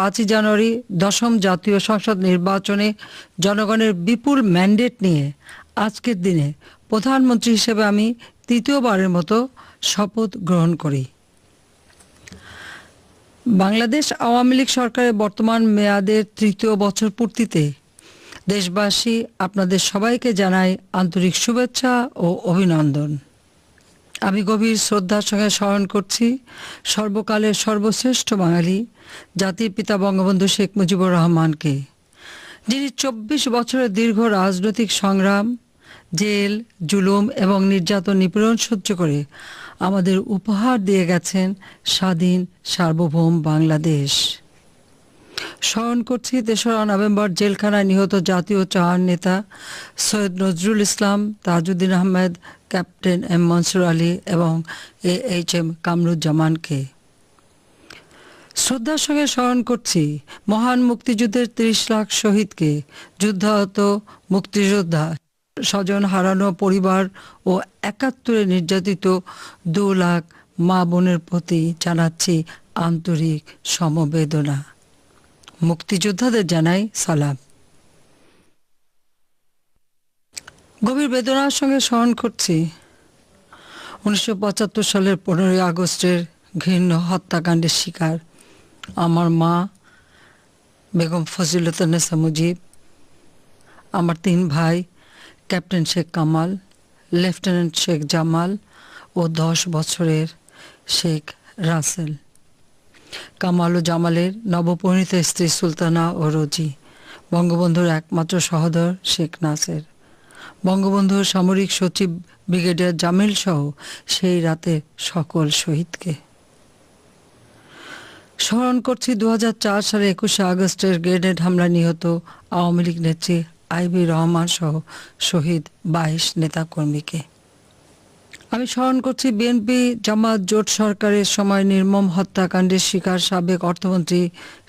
পাঁচই জানুয়ারি দশম জাতীয় সংসদ নির্বাচনে জনগণের বিপুল ম্যান্ডেট নিয়ে আজকের দিনে প্রধানমন্ত্রী হিসেবে আমি তৃতীয়বারের মতো শপথ গ্রহণ করি। বাংলাদেশ আওয়ামী লীগ সরকারের বর্তমান মেয়াদের তৃতীয় বছর পূর্তিতে দেশবাসী আপনাদের সবাইকে জানাই আন্তরিক শুভেচ্ছা ও অভিনন্দন। আমি গভীর শ্রদ্ধার সঙ্গে স্মরণ করছি সর্বকালের সর্বশ্রেষ্ঠ বাঙালি, জাতির পিতা বঙ্গবন্ধু শেখ মুজিবুর রহমানকে, যিনি চব্বিশ বছরের দীর্ঘ রাজনৈতিক সংগ্রাম, জেল, জুলুম এবং নির্যাতন নিপীড়ন সহ্য করে আমাদের উপহার দিয়ে গেছেন স্বাধীন সার্বভৌম বাংলাদেশ। স্মরণ করছি তেসরা নভেম্বর জেলখানায় নিহত জাতীয় চাহার নেতা সৈয়দ নজরুল ইসলাম, তাজউদ্দিন আহমেদ, ক্যাপ্টেন এম মনসুর আলী এবং এ এইচ এম কামরুজ্জামানকে। শ্রদ্ধার সঙ্গে স্মরণ করছি, মহান মুক্তিযুদ্ধের ত্রিশ লাখ শহীদকে। যুদ্ধাহত মুক্তিযোদ্ধা, স্বজন হারানো পরিবার ও একাত্তরে নির্যাতিত দু লাখ মা বোনের প্রতি জানাচ্ছি আন্তরিক সমবেদনা। মুক্তিযোদ্ধাদের জানাই সালাম। গভীর বেদনার সঙ্গে স্মরণ করছি। উনিশশো পঁচাত্তর সালের পনেরোই আগস্টের ঘৃণ্য হত্যাকাণ্ডের শিকার আমার মা বেগম ফজিলতনেসা মুজিব, আমার তিন ভাই ক্যাপ্টেন শেখ কামাল, লেফটেন্যান্ট শেখ জামাল ও দশ বছরের শেখ রাসেল। কামাল ও জামালের নবপরিণীত স্ত্রী সুলতানা ও রোজি, বঙ্গবন্ধুর একমাত্র সহোদর শেখ নাসের। বঙ্গবন্ধুর সামরিক সচিব ব্রিগেডিয়ার জামিল সহ সেই রাতে সকল শহীদকে। স্মরণ করছি দু হাজার চার সালে একুশে আগস্টের গ্রেনেড হামলা নিহত আওয়ামী লীগ নেত্রী আইবি রহমান সহ শহীদ বাইশ নেতাকর্মীকে। আমি স্মরণ করছি বিএনপি জামাত জোট সরকারের সময় নির্মম হত্যাকাণ্ডের শিকার সাবেক অর্থমন্ত্রী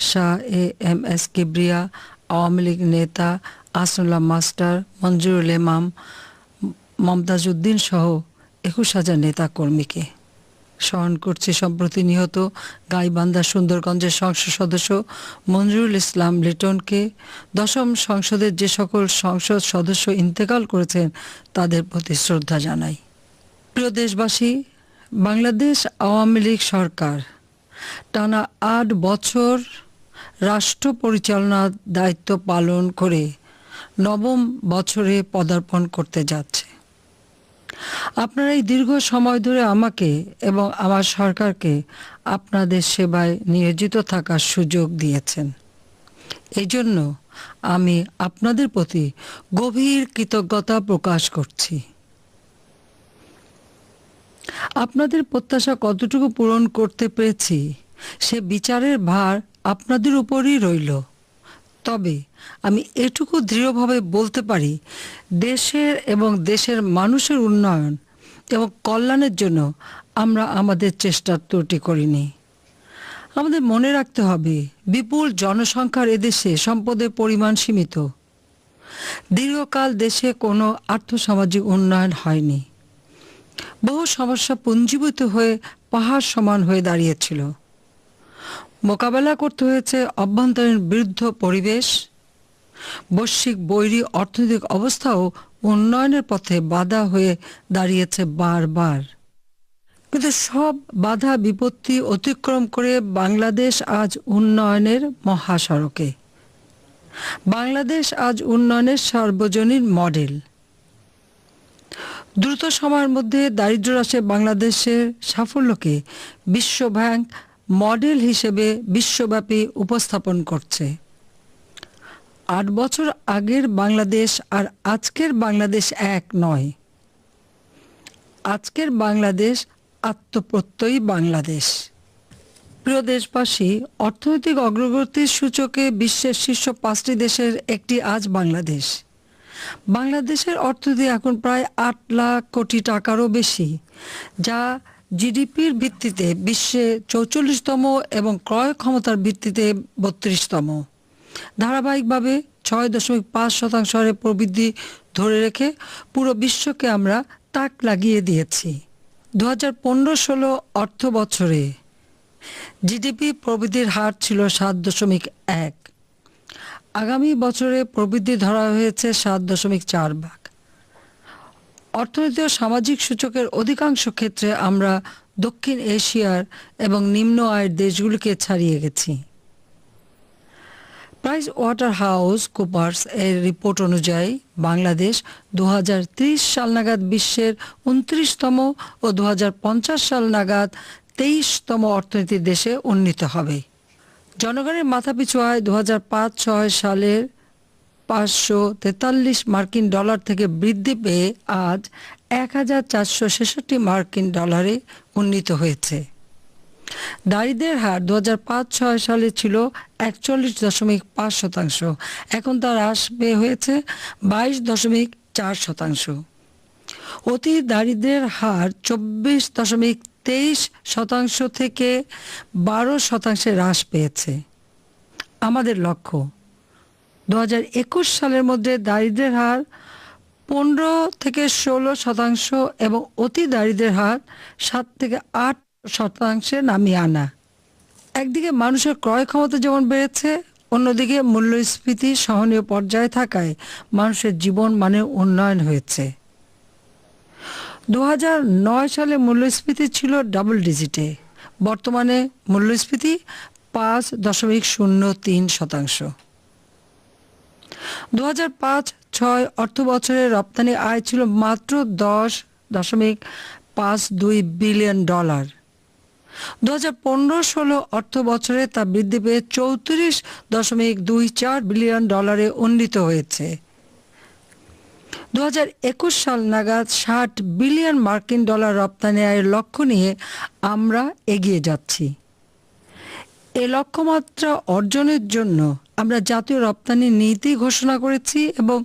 Shah A M S Kibria, Awami League নেতা আসনুল্লাহ মাস্টার, মঞ্জুরুল ইমাম মমতাজ উদ্দিন সহ একুশ হাজার নেতা কর্মীকে স্মরণ করছি সম্প্রতি নিহত গাইবান্ধা সুন্দরগঞ্জের সংসদ সদস্য মঞ্জুরুল ইসলাম লিটনকে। দশম সংসদের যে সকল সংসদ সদস্য ইন্তেকাল করেছেন তাদের প্রতি শ্রদ্ধা জানাই। প্রিয় দেশবাসী, বাংলাদেশ আওয়ামী লীগ সরকার টানা আট বছর রাষ্ট্র পরিচালনার দায়িত্ব পালন করে নবম বছরে পদার্পণ করতে যাচ্ছে। আপনারা এই দীর্ঘ সময় ধরে আমাকে এবং আমার সরকারকে আপনাদের সেবায় নিয়োজিত থাকার সুযোগ দিয়েছেন। এই জন্য আমি আপনাদের প্রতি গভীর কৃতজ্ঞতা প্রকাশ করছি। আপনাদের প্রত্যাশা কতটুকু পূরণ করতে পেরেছি, সে বিচারের ভার আপনাদের উপরই রইল। তবে আমি এটুকু দৃঢ়ভাবে বলতে পারি, দেশের এবং দেশের মানুষের উন্নয়ন এবং কল্যাণের জন্য আমরা আমাদের চেষ্টার ত্রুটি করিনি। আমাদের মনে রাখতে হবে, বিপুল জনসংখ্যার এদেশে সম্পদের পরিমাণ সীমিত। দীর্ঘকাল দেশে কোনো আর্থসামাজিক উন্নয়ন হয়নি। বহু সমস্যা পুঞ্জীভূত হয়ে পাহাড় সমান হয়ে দাঁড়িয়েছিল। মোকাবেলা করতে হয়েছে অভ্যন্তরীণ বিরুদ্ধ পরিবেশ, বৈশ্বিক বৈরী অর্থনৈতিক অবস্থাও উন্নয়নের পথে বাধা হয়ে দাঁড়িয়েছে বারবার। কিন্তু সব বাধা বিপত্তি অতিক্রম করে বাংলাদেশ আজ উন্নয়নের মহাসড়কে। বাংলাদেশ আজ উন্নয়নের সার্বজনীন মডেল। দ্রুত সময়ের মধ্যে দারিদ্র হ্রাসে বাংলাদেশের সাফল্যকে বিশ্ব ব্যাংক মডেল হিসেবে বিশ্বব্যাপী উপস্থাপন করছে। আট বছর আগের বাংলাদেশ আর আজকের বাংলাদেশ এক নয়। আজকের বাংলাদেশ আত্মপ্রত্যয়ী বাংলাদেশ। প্রিয় দেশবাসী, অর্থনৈতিক অগ্রগতির সূচকে বিশ্বের শীর্ষ পাঁচটি দেশের একটি আজ বাংলাদেশ। বাংলাদেশের অর্থনীতি এখন প্রায় আট লাখ কোটি টাকারও বেশি, যা জিডিপির ভিত্তিতে বিশ্বে চৌচল্লিশতম এবং ক্রয় ক্ষমতার ভিত্তিতে বত্রিশতম। ধারাবাহিকভাবে ছয় দশমিক পাঁচ শতাংশ প্রবৃদ্ধি ধরে রেখে পুরো বিশ্বকে আমরা তাক লাগিয়ে দিয়েছি। দু হাজার পনেরো ষোলো অর্থ বছরে জিডিপি প্রবৃদ্ধির হার ছিল সাত দশমিক এক। আগামী বছরে প্রবৃদ্ধি ধরা হয়েছে সাত দশমিক চার ভাগ। অর্থনীতি ও সামাজিক সূচকের অধিকাংশ ক্ষেত্রে আমরা দক্ষিণ এশিয়ার এবং নিম্ন আয়ের দেশগুলিকে ছাড়িয়ে গেছি। প্রাইস ওয়াটার হাউস কুপার্স এর রিপোর্ট অনুযায়ী বাংলাদেশ দু হাজার ত্রিশ সাল নাগাদ বিশ্বের উনত্রিশতম ও দু হাজার পঞ্চাশ সাল নাগাদ তেইশতম অর্থনীতির দেশে উন্নীত হবে। জনগণের মাথাপিছু আয় দু পাঁচ ছয় সালের পাঁচশো তেতাল্লিশ মার্কিন ডলার থেকে বৃদ্ধি পেয়ে আজ এক হাজার চারশো ছেষট্টি মার্কিন ডলারে উন্নীত হয়েছে। দারিদ্রের হার দু হাজার পাঁচ ছয় সালে ছিল একচল্লিশ দশমিক পাঁচ শতাংশ। এখন তার হ্রাস পেয়ে হয়েছে বাইশ দশমিক চার শতাংশ। অতি দারিদ্রের হার চব্বিশ দশমিক তেইশ শতাংশ থেকে বারো শতাংশে হ্রাস পেয়েছে। আমাদের লক্ষ্য, দু সালের মধ্যে দারিদ্রের হার পনেরো থেকে ষোলো শতাংশ এবং অতি দারিদ্রের হার সাত থেকে আট শতাংশে নামিয়ে আনা। একদিকে মানুষের ক্রয় ক্ষমতা যেমন বেড়েছে, অন্যদিকে মূল্যস্ফীতি সহনীয় পর্যায়ে থাকায় মানুষের জীবন মানের উন্নয়ন হয়েছে। দু হাজার নয় সালে মূল্যস্ফীতি ছিল ডাবল ডিজিটে বর্তমানে মূল্যস্ফীতি পাঁচ দশমিক শূন্য তিন শতাংশ। দু হাজার পাঁচ ছয় অর্থ বছরের রপ্তানি আয় ছিল মাত্র দশ দশমিক পাঁচ দুই বিলিয়ন ডলার। দু হাজার পনেরো ষোলো অর্থ বছরে তা বৃদ্ধি পেয়ে চৌত্রিশ দশমিক দুই চার বিলিয়ন ডলারে উন্নীত হয়েছে। দু হাজার একুশ সাল নাগাদ ষাট বিলিয়ন মার্কিন ডলার রপ্তানি আয়ের লক্ষ্য নিয়ে আমরা এগিয়ে যাচ্ছি। এ লক্ষ্যমাত্রা অর্জনের জন্য আমরা জাতীয় রপ্তানি নীতি ঘোষণা করেছি এবং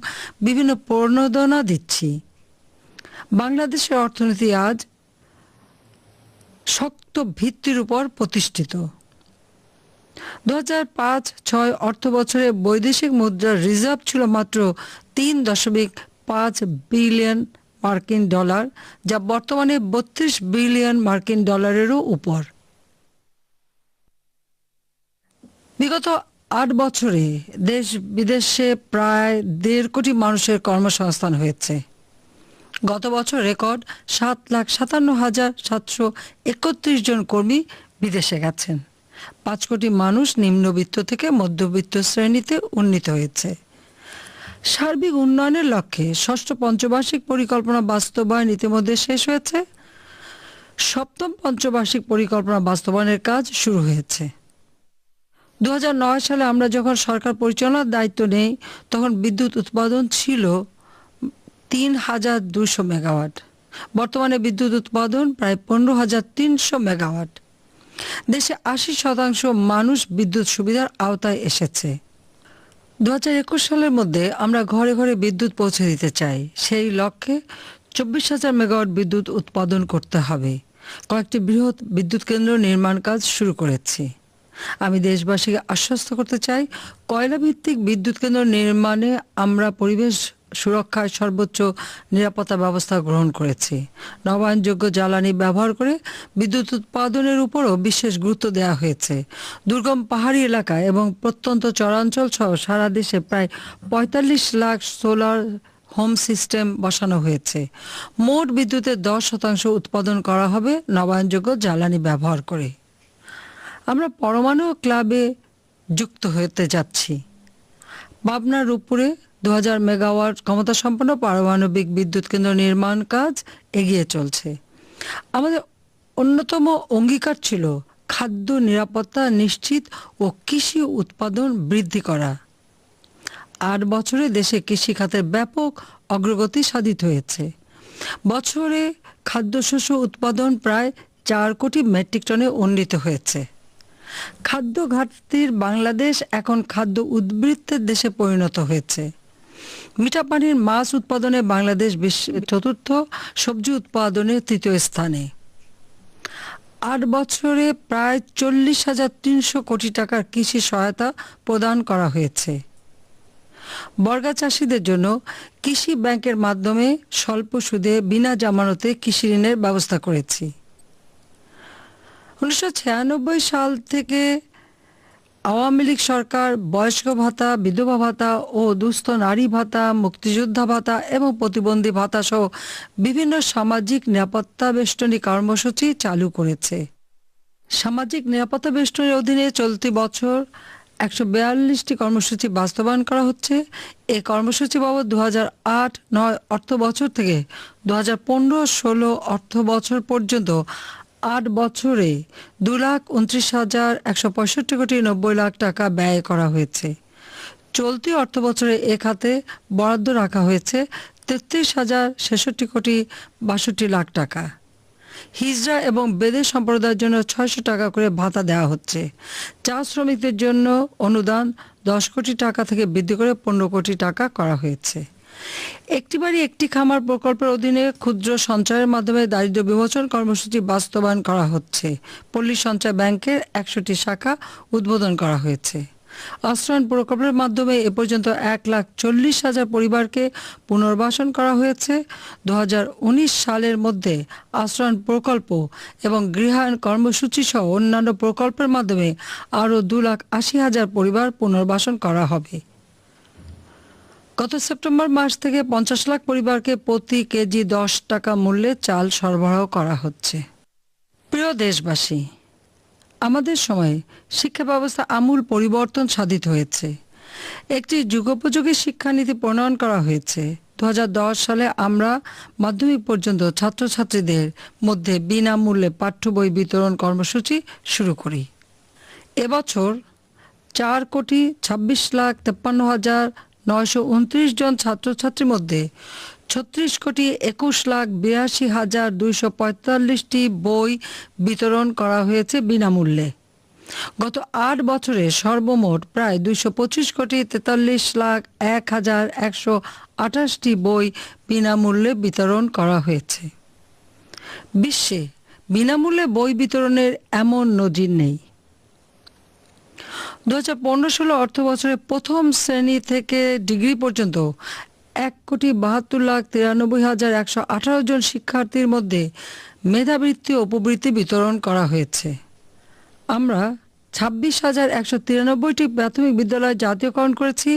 বিভিন্ন প্রণোদনা দিচ্ছি। বাংলাদেশের অর্থনীতি আজ শক্ত ভিত্তির উপর প্রতিষ্ঠিত। দু হাজার পাঁচ ছয় অর্থ বছরে বৈদেশিক মুদ্রার রিজার্ভ ছিল মাত্র তিন দশমিক পাঁচ বিলিয়ন মার্কিন ডলার, যা বর্তমানে বত্রিশ বিলিয়ন মার্কিন ডলারেরও উপর। বিগত আট বছরে দেশ বিদেশে প্রায় দেড় কোটি মানুষের কর্মসংস্থান হয়েছে। গত বছর রেকর্ড সাত লাখ সাতান্ন হাজার সাতশো একত্রিশ জন কর্মী বিদেশে গেছেন। পাঁচ কোটি মানুষ নিম্নবিত্ত থেকে মধ্যবিত্ত শ্রেণীতে উন্নীত হয়েছে। সার্বিক উন্নয়নের লক্ষ্যে ষষ্ঠ পঞ্চবার্ষিক পরিকল্পনা বাস্তবায়ন ইতিমধ্যে শেষ হয়েছে। সপ্তম পঞ্চবার্ষিক পরিকল্পনা বাস্তবায়নের কাজ শুরু হয়েছে। দু হাজার নয় সালে আমরা যখন সরকার পরিচালনার দায়িত্ব নেই, তখন বিদ্যুৎ উৎপাদন ছিল তিন হাজার দুশো মেগাওয়াট। বর্তমানে বিদ্যুৎ উৎপাদন প্রায় পনেরো হাজার তিনশো মেগাওয়াট। দেশে আশি শতাংশ মানুষ বিদ্যুৎ সুবিধার আওতায় এসেছে। দু সালের মধ্যে আমরা ঘরে ঘরে বিদ্যুৎ পৌঁছে দিতে চাই। সেই লক্ষ্যে চব্বিশ হাজার মেগাওয়াট বিদ্যুৎ উৎপাদন করতে হবে। কয়েকটি বৃহৎ বিদ্যুৎ কেন্দ্র নির্মাণ কাজ শুরু করেছি। আমি দেশবাসীকে আশ্বস্ত করতে চাই কয়লা ভিত্তিক বিদ্যুৎ কেন্দ্র নির্মাণে আমরা পরিবেশ সুরক্ষায় সর্বোচ্চ নিরাপত্তা ব্যবস্থা গ্রহণ করেছি। নবায়নযোগ্য জ্বালানি ব্যবহার করে বিদ্যুৎ উৎপাদনের উপরও বিশেষ গুরুত্ব দেওয়া হয়েছে। দুর্গম পাহাড়ি এলাকা এবং প্রত্যন্ত চরাঞ্চল সহ সারা দেশে প্রায় পঁয়তাল্লিশ লাখ সোলার হোম সিস্টেম বসানো হয়েছে। মোট বিদ্যুতের দশ শতাংশ উৎপাদন করা হবে নবায়নযোগ্য জ্বালানি ব্যবহার করে। আমরা পরমাণু ক্লাবে যুক্ত হতে যাচ্ছি। পাবনার উপরে দু হাজার মেগাওয়াট ক্ষমতা সম্পন্ন পারমাণবিক বিদ্যুৎ কেন্দ্র নির্মাণ কাজ এগিয়ে চলছে। আমাদের অন্যতম অঙ্গীকার ছিল খাদ্য নিরাপত্তা নিশ্চিত ও কৃষি উৎপাদন বৃদ্ধি করা। আট বছরে দেশে কৃষি খাতের ব্যাপক অগ্রগতি সাধিত হয়েছে। বছরে খাদ্যশস্য উৎপাদন প্রায় চার কোটি মেট্রিক টনে উন্নীত হয়েছে। খাদ্য ঘাটতির বাংলাদেশ এখন খাদ্য উদ্বৃত্তের দেশে পরিণত হয়েছে। মিঠা পানির মাছ উৎপাদনে বাংলাদেশ বিশ্বের চতুর্থ, সবজি উৎপাদনে তৃতীয় স্থানে। আট বছরে প্রায় চল্লিশ হাজার তিনশো কোটি টাকার কৃষি সহায়তা প্রদান করা হয়েছে। বর্গা চাষিদের জন্য কৃষি ব্যাংকের মাধ্যমে স্বল্প সুদে বিনা জামানতে কৃষি ঋণের ব্যবস্থা করেছি। উনিশশো ছিয়ানব্বই সাল থেকে আওয়ামী লীগ সরকার, বয়স্ক ভাতা, বিধবা ভাতা ও দুস্থ নারী ভাতা, মুক্তিযোদ্ধা ভাতা এবং প্রতিবন্ধী ভাতা সহ বিভিন্ন সামাজিক নিরাপত্তা বেষ্টনী কর্মসূচি চালু করেছে। সামাজিক নিরাপত্তা বেষ্টনীর অধীনে চলতি বছর একশো বিয়াল্লিশটি কর্মসূচি বাস্তবায়ন করা হচ্ছে। এ কর্মসূচি বাবদ দু হাজার আট নয় অর্থ বছর থেকে দু হাজার পনেরো ষোলো অর্থ বছর পর্যন্ত আট বছরে দু লাখ উনত্রিশ হাজার একশো পঁয়ষট্টি কোটি নব্বই লাখ টাকা ব্যয় করা হয়েছে। চলতি অর্থ বছরে এ খাতে বরাদ্দ রাখা হয়েছে তেত্রিশ হাজার ছেষট্টি কোটি বাষট্টি লাখ টাকা। হিজড়া এবং বেদে সম্প্রদায়ের জন্য ছয়শো টাকা করে ভাতা দেওয়া হচ্ছে। চা শ্রমিকদের জন্য অনুদান দশ কোটি টাকা থেকে বৃদ্ধি করে পনেরো কোটি টাকা করা হয়েছে। একটি বাড়ি একটি খামার প্রকল্পের অধীনে ক্ষুদ্র সঞ্চয়ের মাধ্যমে দারিদ্র বিমোচন কর্মসূচি বাস্তবায়ন করা হচ্ছে। পল্লী সঞ্চয় ব্যাংকের একশোটি শাখা উদ্বোধন করা হয়েছে। আশ্রয়ণ প্রকল্পের মাধ্যমে এ পর্যন্ত এক লাখ চল্লিশ হাজার পরিবারকে পুনর্বাসন করা হয়েছে। দু হাজার উনিশ সালের মধ্যে আশ্রয়ণ প্রকল্প এবং গৃহায়ণ কর্মসূচি সহ অন্যান্য প্রকল্পের মাধ্যমে আরও দু লাখ আশি হাজার পরিবার পুনর্বাসন করা হবে। গত সেপ্টেম্বর মাস থেকে পঞ্চাশ লাখ পরিবারকে প্রতি কেজি দশ টাকা মূল্যে চাল সরবরাহ করা হচ্ছে। প্রিয় দেশবাসী, আমাদের সময়ে শিক্ষা ব্যবস্থা আমূল পরিবর্তন সাধিত হয়েছে। একটি যুগোপযোগী শিক্ষানীতি প্রণয়ন করা হয়েছে। দু হাজার দশ সালে আমরা মাধ্যমিক পর্যন্ত ছাত্রছাত্রীদের মধ্যে বিনামূল্যে পাঠ্য বই বিতরণ কর্মসূচি শুরু করি। এবছর চার কোটি ছাব্বিশ লাখ তেপ্পান্ন হাজার নয়শো উনত্রিশ জন ছাত্রছাত্রীর মধ্যে ছত্রিশ কোটি একুশ লাখ বিরাশি হাজার দুইশো পঁয়তাল্লিশটি বই বিতরণ করা হয়েছে বিনামূল্যে। গত আট বছরে সর্বমোট প্রায় দুইশো পঁচিশ কোটি তেতাল্লিশ লাখ এক হাজার একশো আঠাশটি বই বিনামূল্যে বিতরণ করা হয়েছে। বিশ্বে বিনামূল্যে বই বিতরণের এমন নজির নেই। দু হাজার পনেরো ষোলো অর্থ বছরে প্রথম শ্রেণি থেকে ডিগ্রি পর্যন্ত এক কোটি বাহাত্তর লাখ তিরানব্বই হাজার একশো আঠারো জন শিক্ষার্থীর মধ্যে মেধাবৃত্তি ও উপবৃত্তি বিতরণ করা হয়েছে। আমরা ছাব্বিশ হাজার একশো তিরানব্বইটি প্রাথমিক বিদ্যালয় জাতীয়করণ করেছি।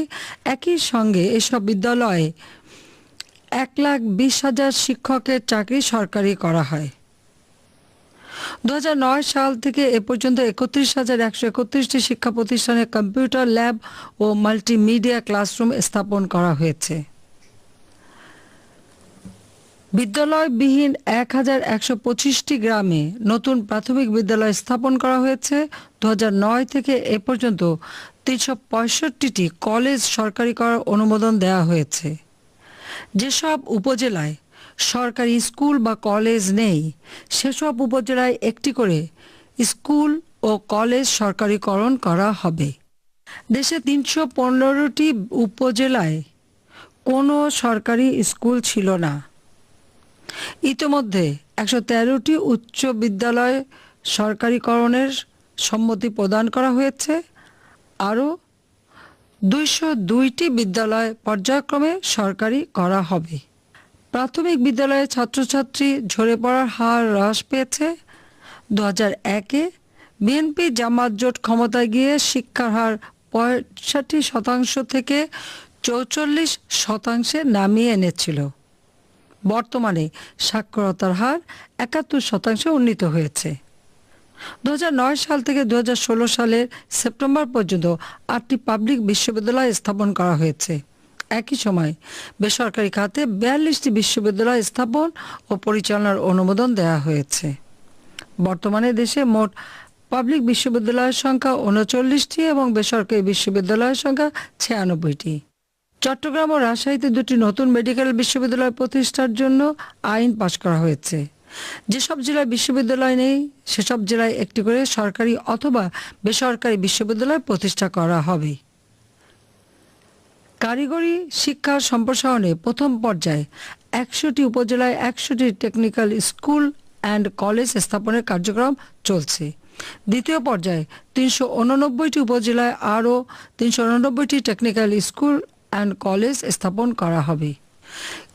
একই সঙ্গে এসব বিদ্যালয়ে এক লাখ বিশ হাজার শিক্ষকের চাকরি সরকারি করা হয়। দু হাজার নয় সাল থেকে এ পর্যন্ত একত্রিশ হাজার একশো একত্রিশটি শিক্ষা প্রতিষ্ঠানে কম্পিউটার ল্যাব ও মাল্টিমিডিয়া ক্লাসরুম স্থাপন করা হয়েছে। বিদ্যালয়বিহীন এক হাজার একশো পঁচিশটি গ্রামে নতুন প্রাথমিক বিদ্যালয় স্থাপন করা হয়েছে। দু থেকে এ পর্যন্ত তিনশো পঁয়ষট্টিটি কলেজ সরকারি করার অনুমোদন দেওয়া হয়েছে। যেসব উপজেলায় সরকারি স্কুল বা কলেজ নেই। সেসব উপজেলায় একটি করে স্কুল ও কলেজ সরকারিকরণ করা হবে। দেশে তিনশো পনেরোটি উপজেলায় কোনো সরকারি স্কুল ছিল না। ইতোমধ্যে একশো তেরোটি উচ্চ বিদ্যালয় সরকারিকরণের সম্মতি প্রদান করা হয়েছে। আরও দুইশো দুইটি বিদ্যালয় পর্যায়ক্রমে সরকারি করা হবে। প্রাথমিক বিদ্যালয়ে ছাত্রছাত্রী ঝরে পড়ার হার হ্রাস পেয়েছে। দু হাজার একে বিএনপি জামাত জোট ক্ষমতায় গিয়ে শিক্ষার হার পঁয়ষট্টি শতাংশ থেকে চৌচল্লিশ শতাংশে নামিয়ে এনেছিল। বর্তমানে সাক্ষরতার হার একাত্তর শতাংশে উন্নীত হয়েছে। দু হাজার নয় সাল থেকে দু হাজার ষোলো সালের সেপ্টেম্বর পর্যন্ত আটটি পাবলিক বিশ্ববিদ্যালয় স্থাপন করা হয়েছে। একই সময় বেসরকারি খাতে বিয়াল্লিশটি বিশ্ববিদ্যালয় স্থাপন ও পরিচালনার অনুমোদন দেওয়া হয়েছে। বর্তমানে দেশে মোট পাবলিক বিশ্ববিদ্যালয়ের সংখ্যা উনচল্লিশটি এবং বেসরকারি বিশ্ববিদ্যালয়ের সংখ্যা ছিয়ানব্বইটি। চট্টগ্রাম ও রাজশাহীতে দুটি নতুন মেডিকেল বিশ্ববিদ্যালয় প্রতিষ্ঠার জন্য আইন পাশ করা হয়েছে। যেসব জেলায় বিশ্ববিদ্যালয় নেই, সেসব জেলায় একটি করে সরকারি অথবা বেসরকারি বিশ্ববিদ্যালয় প্রতিষ্ঠা করা হবে। কারিগরি শিক্ষা সম্প্রসারণে প্রথম পর্যায়ে একশোটি উপজেলায় একশোটি টেকনিক্যাল স্কুল অ্যান্ড কলেজ স্থাপনের কার্যক্রম চলছে। দ্বিতীয় পর্যায়ে তিনশো উননব্বইটি উপজেলায় আরও তিনশো উননব্বইটি টেকনিক্যাল স্কুল অ্যান্ড কলেজ স্থাপন করা হবে।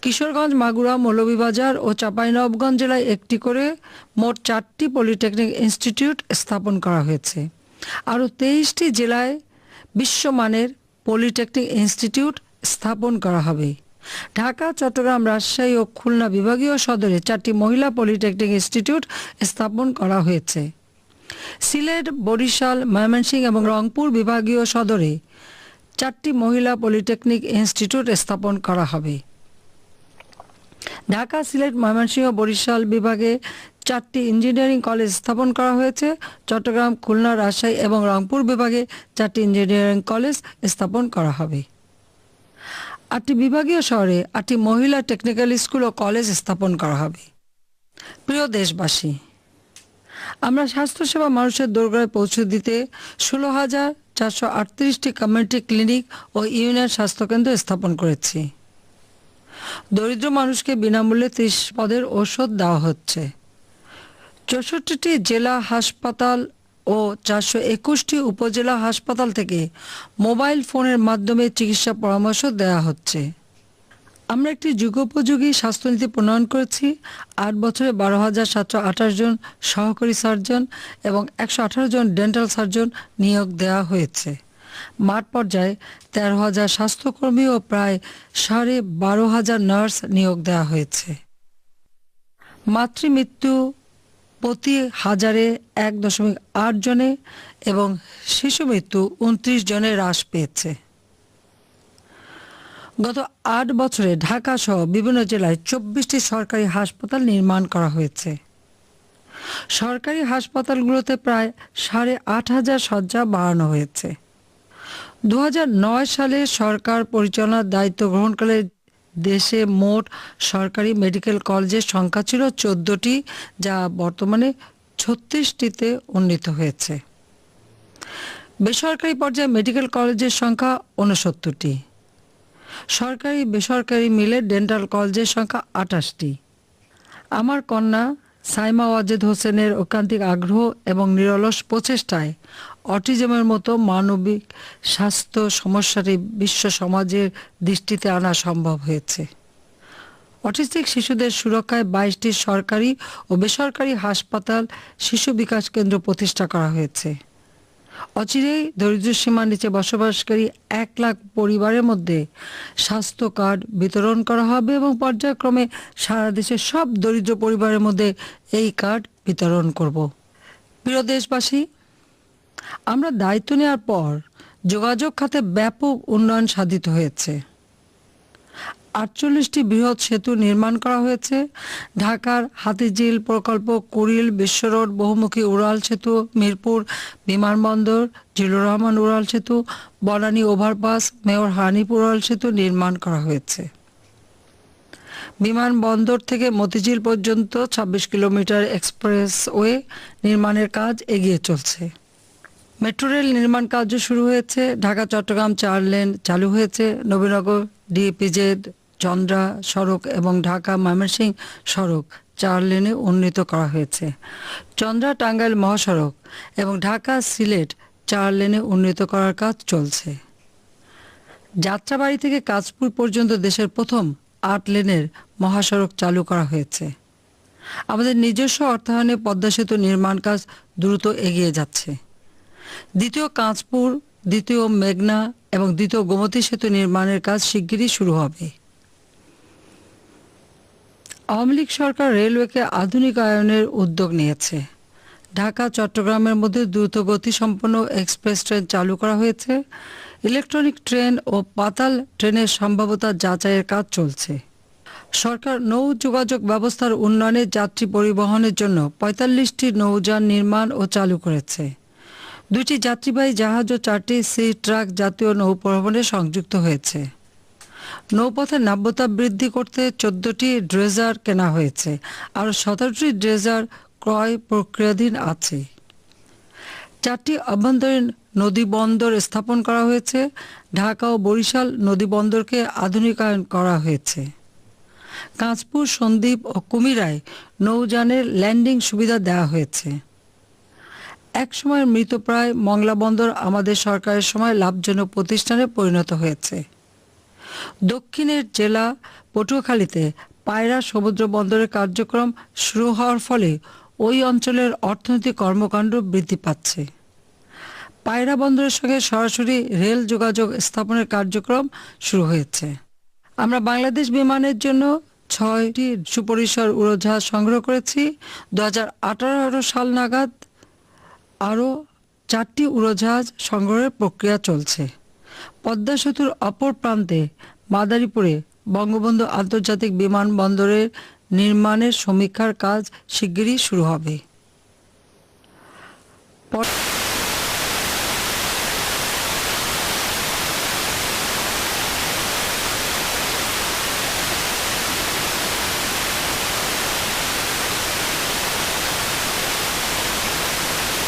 কিশোরগঞ্জ, মাগুরা, মৌলভীবাজার ও চাঁপাইনবাবগঞ্জ জেলায় একটি করে মোট চারটি পলিটেকনিক ইনস্টিটিউট স্থাপন করা হয়েছে। আরও তেইশটি জেলায় বিশ্বমানের পলিটেকনিক ইনস্টিটিউট স্থাপন করা হবে। ঢাকা, চট্টগ্রাম, রাজশাহী ও খুলনা বিভাগীয় সদরে চারটি মহিলা পলিটেকনিক ইনস্টিটিউট স্থাপন করা হয়েছে। সিলেট, বরিশাল, ময়মনসিংহ এবং রংপুর বিভাগীয় সদরে চারটি মহিলা পলিটেকনিক ইনস্টিটিউট স্থাপন করা হবে। ঢাকা, সিলেট, ময়মনসিংহ বরিশাল বিভাগে চারটি ইঞ্জিনিয়ারিং কলেজ স্থাপন করা হয়েছে। চট্টগ্রাম, খুলনা, রাজশাহী এবং রংপুর বিভাগে চারটি ইঞ্জিনিয়ারিং কলেজ স্থাপন করা হবে। আটটি বিভাগীয় শহরে আটটি মহিলা টেকনিক্যাল স্কুল ও কলেজ স্থাপন করা হবে। প্রিয় দেশবাসী, আমরা স্বাস্থ্যসেবা মানুষের দোরগোড়ায় পৌঁছে দিতে ষোলো হাজার চারশো আটত্রিশটি কমিউনিটি ক্লিনিক ও ইউনিয়ন স্বাস্থ্যকেন্দ্র স্থাপন করেছি। দরিদ্র মানুষকে বিনামূল্যে ত্রিশ পদের ঔষধ দেওয়া হচ্ছে। চৌষট্টিটি জেলা হাসপাতাল ও চারশো একুশটি উপজেলা হাসপাতাল থেকে মোবাইল ফোনের মাধ্যমে চিকিৎসা পরামর্শ দেওয়া হচ্ছে। আমরা একটি যুগোপযোগী স্বাস্থ্যনীতি প্রণয়ন করেছি। আট বছরে বারো হাজার সাতশো আঠাশ জন সহকারী সার্জন এবং একশো আঠারো জন ডেন্টাল সার্জন নিয়োগ দেওয়া হয়েছে। মাঠ পর্যায়ে তেরো হাজার স্বাস্থ্যকর্মী ও প্রায় সাড়ে বারো হাজার নার্স নিয়োগ দেওয়া হয়েছে। মাতৃমৃত্যু প্রতি হাজারে এক দশমিক আট জনে এবং শিশু মৃত্যু উনত্রিশ জনে হ্রাস পেয়েছে। গত আট বছরে ঢাকা সহ বিভিন্ন জেলায় চব্বিশটি সরকারি হাসপাতাল নির্মাণ করা হয়েছে। সরকারি হাসপাতালগুলোতে প্রায় সাড়ে আট হাজার শয্যা বাড়ানো হয়েছে। দু হাজার নয় সালে সরকার পরিচালনার দায়িত্ব গ্রহণকালে দেশে মোট সরকারি মেডিকেল কলেজের সংখ্যা ছিল চোদ্দটি, যা বর্তমানে ছত্রিশটিতে উন্নীত হয়েছে। বেসরকারি পর্যায়ে মেডিকেল কলেজের সংখ্যা ঊনসত্তরটি। সরকারি বেসরকারি মিলে ডেন্টাল কলেজের সংখ্যা আঠাশটি। আমার কন্যা সাইমা ওয়াজেদ হোসেনের ঐকান্তিক আগ্রহ এবং নিরলস প্রচেষ্টায় অটিজমের মতো মানবিক স্বাস্থ্য সমস্যাটি বিশ্ব সমাজের দৃষ্টিতে আনা সম্ভব হয়েছে। অটিস্টিক শিশুদের সুরক্ষায় বাইশটি সরকারি ও বেসরকারি হাসপাতাল শিশু বিকাশ কেন্দ্র প্রতিষ্ঠা করা হয়েছে। অচিরেই দরিদ্র সীমার নিচে বসবাসকারী এক লাখ পরিবারের মধ্যে স্বাস্থ্য কার্ড বিতরণ করা হবে এবং পর্যায়ক্রমে সারা দেশের সব দরিদ্র পরিবারের মধ্যে এই কার্ড বিতরণ করব। প্রিয় দেশবাসী আমরা দায়িত্ব নেওয়ার পর যোগাযোগ খাতে ব্যাপক উন্নয়ন সাধিত হয়েছে। আটচল্লিশটি বৃহৎ সেতু নির্মাণ করা হয়েছে। ঢাকার হাতিঝিল প্রকল্প, কুড়িল বিশ্ব রোড বহুমুখী উড়াল সেতু, মিরপুর বিমানবন্দর, জিলুর রহমান উড়াল সেতু, বনানী ওভারপাস, মেয়র হানিফ উড়াল সেতু নির্মাণ করা হয়েছে। বিমানবন্দর থেকে মতিঝিল পর্যন্ত ২৬ কিলোমিটার এক্সপ্রেসওয়ে নির্মাণের কাজ এগিয়ে চলছে। মেট্রো রেল নির্মাণ কাজও শুরু হয়েছে। ঢাকা, চট্টগ্রাম, চার লেন চালু হয়েছে। নবীনগর ডিপিজেড চন্দ্রা সড়ক এবং ঢাকা, ময়মনসিংহ সড়ক চার লেনে উন্নীত করা হয়েছে। চন্দ্রা টাঙ্গাইল মহাসড়ক এবং ঢাকা সিলেট চার লেনে উন্নীত করার কাজ চলছে। যাত্রাবাড়ি থেকে কাজপুর পর্যন্ত দেশের প্রথম আট লেনের মহাসড়ক চালু করা হয়েছে। আমাদের নিজস্ব অর্থায়নে পদ্মা সেতু নির্মাণ কাজ দ্রুত এগিয়ে যাচ্ছে। দ্বিতীয় কাঁচপুর, দ্বিতীয় মেঘনা এবং দ্বিতীয় গোমতী সেতু নির্মাণের কাজ শিগগিরই শুরু হবে। আওয়ামী লীগ সরকার রেলওয়েকে আধুনিকায়নের উদ্যোগ নিয়েছে। ঢাকা, চট্টগ্রামের মধ্যে দ্রুত গতিসম্পন্ন এক্সপ্রেস ট্রেন চালু করা হয়েছে। ইলেকট্রনিক ট্রেন ও পাতাল ট্রেনের সম্ভাব্যতা যাচাইয়ের কাজ চলছে। সরকার নৌ যোগাযোগ ব্যবস্থার উন্নয়নে যাত্রী পরিবহনের জন্য পঁয়তাল্লিশটি নৌযান নির্মাণ ও চালু করেছে। দুটি যাত্রীবাহী জাহাজ ও চারটি সি ট্রাক জাতীয় নৌ পরিবহনে সংযুক্ত হয়েছে। নৌপথের নাব্যতা বৃদ্ধি করতে চোদ্দটি ড্রেজার কেনা হয়েছে আর সতেরোটি ড্রেজার ক্রয় প্রক্রিয়াধীন আছে। চারটি অভ্যন্তরীণ নদী বন্দর স্থাপন করা হয়েছে। ঢাকা ও বরিশাল নদী বন্দরকে আধুনিকায়ন করা হয়েছে। কাঁচপুর, সন্দ্বীপ ও কুমিরায় নৌযানের ল্যান্ডিং সুবিধা দেওয়া হয়েছে। এক সময় মৃতপ্রায় মংলা বন্দর আমাদের সরকারের সময় লাভজনক প্রতিষ্ঠানে পরিণত হয়েছে। দক্ষিণের জেলা পটুয়াখালীতে পায়রা সমুদ্র বন্দরের কার্যক্রম শুরু হওয়ার ফলে ওই অঞ্চলের অর্থনৈতিক কর্মকাণ্ড বৃদ্ধি পাচ্ছে। পায়রা বন্দরের সঙ্গে সরাসরি রেল যোগাযোগ স্থাপনের কার্যক্রম শুরু হয়েছে। আমরা বাংলাদেশ বিমানের জন্য ছয়টি সুপরিসর উড়োজাহাজ সংগ্রহ করেছি। দু হাজার আঠারো সাল নাগাদ আরও চারটি উড়োজাহাজ সংগ্রহের প্রক্রিয়া চলছে। পদ্মা সেতুর অপর প্রান্তে মাদারীপুরে বঙ্গবন্ধু আন্তর্জাতিক বিমানবন্দরের নির্মাণের সমীক্ষার কাজ শিগগিরই শুরু হবে।